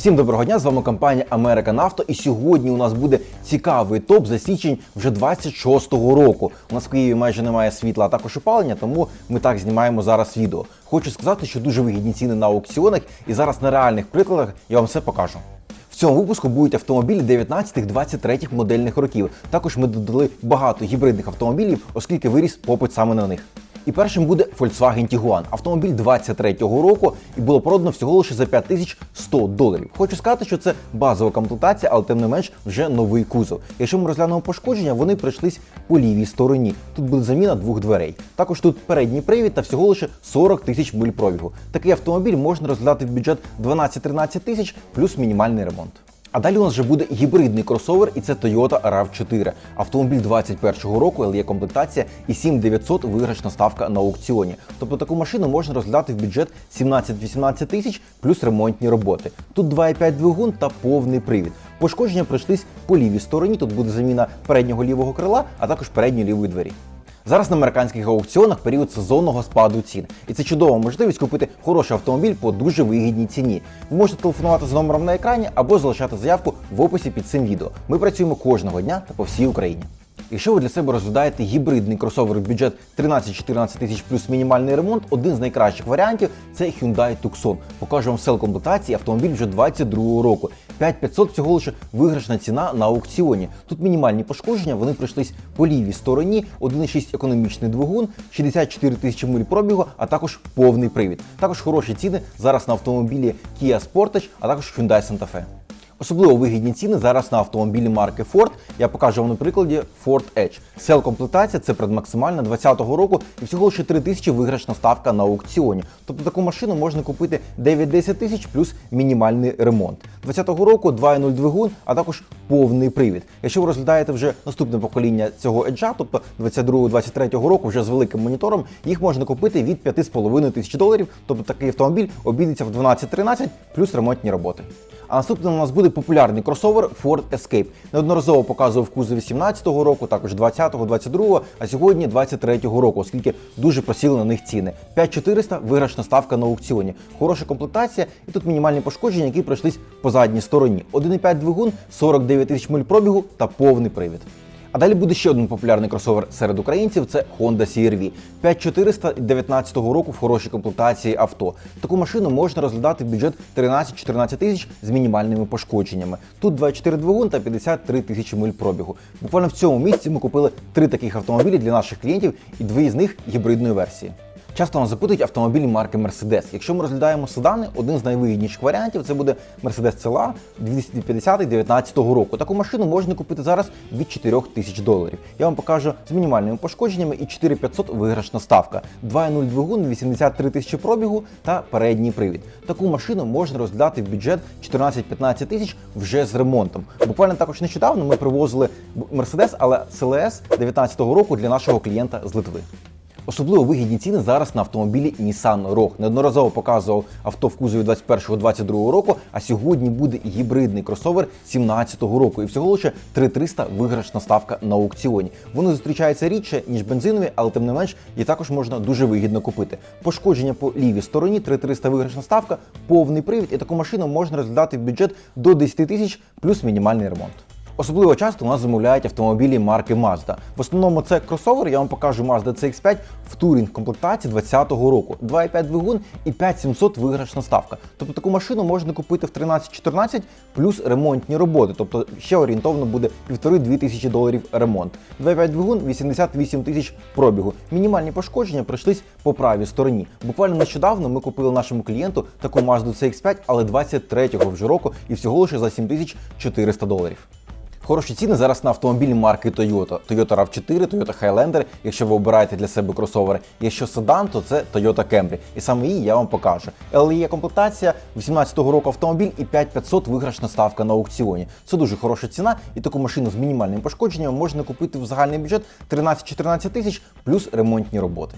Всім доброго дня! З вами компанія Америка Нафто. І сьогодні у нас буде цікавий топ за січень вже 26-го року. У нас в Києві майже немає світла, а також опалення, тому ми так знімаємо зараз відео. Хочу сказати, що дуже вигідні ціни на аукціонах, і зараз на реальних прикладах я вам все покажу. В цьому випуску будуть автомобілі 19-23 модельних років. Також ми додали багато гібридних автомобілів, оскільки виріс попит саме на них. І першим буде Volkswagen Tiguan. Автомобіль 23-го року і було продано всього лише за 5100 доларів. Хочу сказати, що це базова комплектація, але тим не менш вже новий кузов. Якщо ми розглянемо пошкодження, вони прийшлись по лівій стороні. Тут буде заміна двох дверей. Також тут передній привід та всього лише 40 тисяч миль пробігу. Такий автомобіль можна розглядати в бюджет 12-13 тисяч плюс мінімальний ремонт. А далі у нас вже буде гібридний кросовер, і це Toyota RAV4. Автомобіль 21-го року, але є комплектація і 7900 виграшна ставка на аукціоні. Тобто таку машину можна розглядати в бюджет 17-18 тисяч плюс ремонтні роботи. Тут 2,5 двигун та повний привід. Пошкодження пройшлись по лівій стороні. Тут буде заміна переднього лівого крила, а також передньої лівої двері. Зараз на американських аукціонах період сезонного спаду цін, і це чудова можливість купити хороший автомобіль по дуже вигідній ціні. Ви можете телефонувати за номером на екрані або залишати заявку в описі під цим відео. Ми працюємо кожного дня та по всій Україні. Якщо ви для себе розглядаєте гібридний кросовер в бюджет 13-14 тисяч плюс мінімальний ремонт, один з найкращих варіантів це Hyundai Tucson. Покажу вам сел комплектації автомобіль вже 22 року. 5500 всього лише виграшна ціна на аукціоні. Тут мінімальні пошкодження, вони пройшлись по лівій стороні, 1,6 економічний двигун, 64 тисячі миль пробігу, а також повний привід. Також хороші ціни зараз на автомобілі Kia Sportage, а також Hyundai Santa Fe. Особливо вигідні ціни зараз на автомобілі марки Ford. Я покажу вам на прикладі Ford Edge. Сел комплектація це предмаксимальна 2020 року і всього лише 3 тисячі виграшна ставка на аукціоні. Тобто таку машину можна купити 9-10 тисяч плюс мінімальний ремонт. 2020 року 2.0 двигун, а також повний привід. Якщо ви розглядаєте вже наступне покоління цього Edge, тобто 22-23 року, вже з великим монітором, їх можна купити від 5,5 тисяч доларів. Тобто такий автомобіль обійдеться в 12-13 плюс ремонтні роботи. А наступним у нас буде популярний кросовер Ford Escape. Неодноразово показував в кузові 17-го року, також 20-го, 22-го, а сьогодні 23-го року, оскільки дуже просіли на них ціни. 5400 виграшна ставка на аукціоні. Хороша комплектація, і тут мінімальні пошкодження, які пройшлись по задній стороні. 1,5 двигун, 49 тисяч миль пробігу та повний привід. А далі буде ще один популярний кросовер серед українців це Honda CR-V. 5419 року в хорошій комплектації авто. Таку машину можна розглядати в бюджет 13-14 тисяч з мінімальними пошкодженнями. Тут 24 двигун та 53 тисячі миль пробігу. Буквально в цьому місці ми купили три таких автомобілі для наших клієнтів, і дві з них гібридної версії. Часто нас запитують автомобілі марки Mercedes. Якщо ми розглядаємо седани, один з найвигідніших варіантів це буде Mercedes CLA 250 19 року. Таку машину можна купити зараз від 4 тисяч доларів. Я вам покажу з мінімальними пошкодженнями і 4500 виграшна ставка. 2.0 двигун, 83 тисячі пробігу та передній привід. Таку машину можна розглядати в бюджет 14-15 тисяч вже з ремонтом. Буквально також нещодавно ми привозили Mercedes, але CLS 19 року для нашого клієнта з Литви. Особливо вигідні ціни зараз на автомобілі Nissan Rogue. Неодноразово показував авто в кузові 21-22 року, а сьогодні буде гібридний кросовер 17-го року. І всього лише 3300 виграшна ставка на аукціоні. Вони зустрічаються рідше, ніж бензинові, але тим не менш їх також можна дуже вигідно купити. Пошкодження по лівій стороні, 3300 виграшна ставка, повний привід, і таку машину можна розглядати в бюджет до 10 тисяч плюс мінімальний ремонт. Особливо часто у нас замовляють автомобілі марки Mazda. В основному це кросовер, я вам покажу Mazda CX-5 в турінг комплектації 2020 року. 2,5 двигун і 5700 виграшна ставка. Тобто таку машину можна купити в 13-14 плюс ремонтні роботи. Тобто ще орієнтовно буде 1,5-2 тисячі доларів ремонт. 2,5 двигун 88 тисяч пробігу. Мінімальні пошкодження пройшлись по правій стороні. Буквально нещодавно ми купили нашому клієнту таку Mazda CX-5, але 23-го вже року і всього лише за 7400 доларів. Хороші ціни зараз на автомобілі марки Toyota. Toyota RAV4, Toyota Highlander, якщо ви обираєте для себе кросовери. Якщо седан, то це Toyota Camry. І саме її я вам покажу. LE комплектація 18-го року автомобіль і 5500 виграшна ставка на аукціоні. Це дуже хороша ціна, і таку машину з мінімальним пошкодженням можна купити в загальний бюджет 13-14 тисяч плюс ремонтні роботи.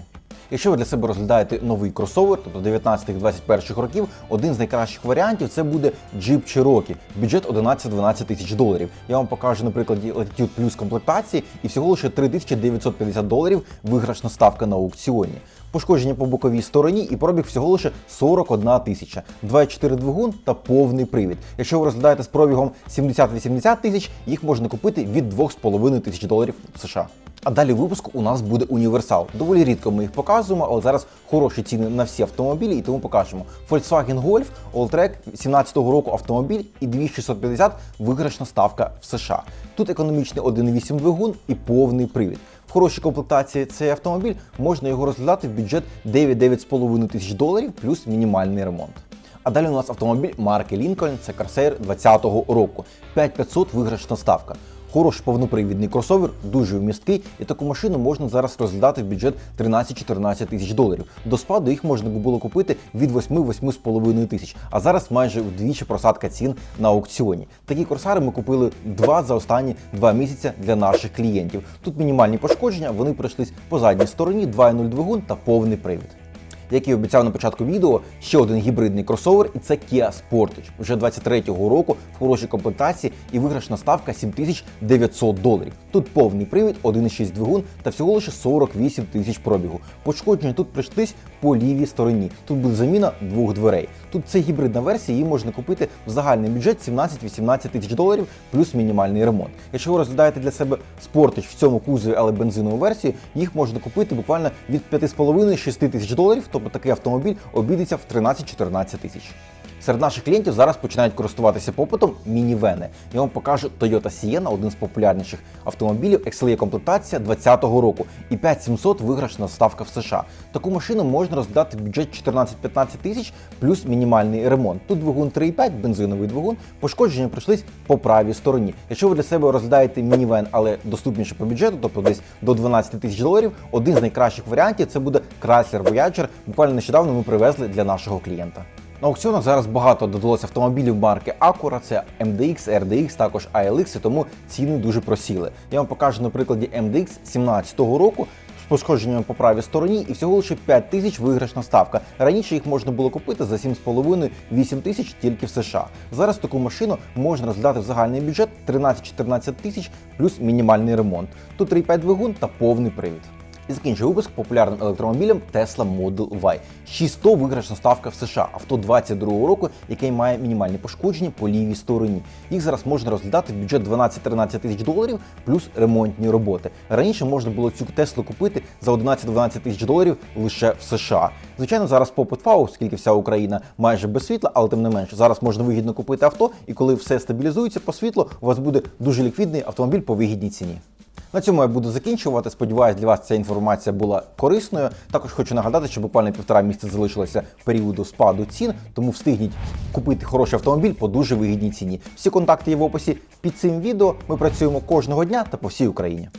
Якщо ви для себе розглядаєте новий кросовер, тобто 19-21 років, один з найкращих варіантів це буде Jeep Cherokee, бюджет 11-12 тисяч доларів. Я вам покажу на прикладі Latitude Plus комплектації і всього лише 3950 доларів виграшна ставка на аукціоні. Пошкодження по боковій стороні і пробіг всього лише 41 тисяча, 2,4 двигун та повний привід. Якщо ви розглядаєте з пробігом 70-80 тисяч, їх можна купити від 2,5 тисяч доларів США. А далі в випуску у нас буде універсал. Доволі рідко ми їх показуємо, але зараз хороші ціни на всі автомобілі, і тому покажемо. Volkswagen Golf Alltrack 17-го року автомобіль і 2650 виграшна ставка в США. Тут економічний 1,8 двигун і повний привід. В хорошій комплектації цей автомобіль можна його розглядати в бюджет 9-9,5 тисяч доларів плюс мінімальний ремонт. А далі у нас автомобіль марки Lincoln, це Corsair 20-го року. 5500 виграшна ставка. Хороший повнопривідний кросовер, дуже вмісткий, і таку машину можна зараз розглядати в бюджет 13-14 тисяч доларів. До спаду їх можна було купити від 8-8,5 тисяч, а зараз майже вдвічі просадка цін на аукціоні. Такі корсари ми купили два за останні два місяці для наших клієнтів. Тут мінімальні пошкодження, вони пройшлись по задній стороні, 2.0 двигун та повний привід. Як і обіцяв на початку відео, ще один гібридний кросовер, і це Kia Sportage. Вже 23-го року в хорошій комплектації і виграшна ставка 7900 доларів. Тут повний привід, 1,6 двигун та всього лише 48 тисяч пробігу. Пошкодження тут прийшлись по лівій стороні. Тут буде заміна двох дверей. Тут це гібридна версія, її можна купити в загальний бюджет 17-18 тисяч доларів плюс мінімальний ремонт. Якщо ви розглядаєте для себе спортич в цьому кузові, але бензинову версію, їх можна купити буквально від 5,5-6 тисяч доларів, тобто такий автомобіль обійдеться в 13-14 тисяч. Серед наших клієнтів зараз починають користуватися попитом мінівени. Я вам покажу Toyota Sienna, один з популярніших автомобілів, XLE комплектація 2020 року і 5700 виграшна ставка в США. Таку машину можна розглядати в бюджет 14-15 тисяч плюс мінімальний ремонт. Тут двигун 3,5, бензиновий двигун, пошкодження прийшлись по правій стороні. Якщо ви для себе розглядаєте мінівен, але доступніше по бюджету, тобто десь до 12 тисяч доларів, один з найкращих варіантів це буде Chrysler Voyager. Буквально нещодавно ми привезли для нашого клієнта. На аукціонах зараз багато додалося автомобілів марки Acura, це MDX, RDX, також ALX, і тому ціни дуже просіли. Я вам покажу на прикладі MDX 17-го року з пошкодженнями по правій стороні і всього лише 5 тисяч виграшна ставка. Раніше їх можна було купити за 7,5-8 тисяч тільки в США. Зараз таку машину можна розглядати в загальний бюджет 13-14 тисяч плюс мінімальний ремонт. Тут 3,5 двигун та повний привід. І закінчує випуск популярним електромобілем Tesla Model Y. 600 виграшна ставка в США, авто 22-го року, який має мінімальні пошкодження по лівій стороні. Їх зараз можна розглядати в бюджет 12-13 тисяч доларів плюс ремонтні роботи. Раніше можна було цю Теслу купити за 11-12 тисяч доларів лише в США. Звичайно, зараз попит фау, оскільки вся Україна майже без світла, але тим не менше, зараз можна вигідно купити авто, і коли все стабілізується по світлу, у вас буде дуже ліквідний автомобіль по вигідній ціні. На цьому я буду закінчувати. Сподіваюсь, для вас ця інформація була корисною. Також хочу нагадати, що буквально півтора місяця залишилося періоду спаду цін, тому встигніть купити хороший автомобіль по дуже вигідній ціні. Всі контакти є в описі під цим відео. Ми працюємо кожного дня та по всій Україні.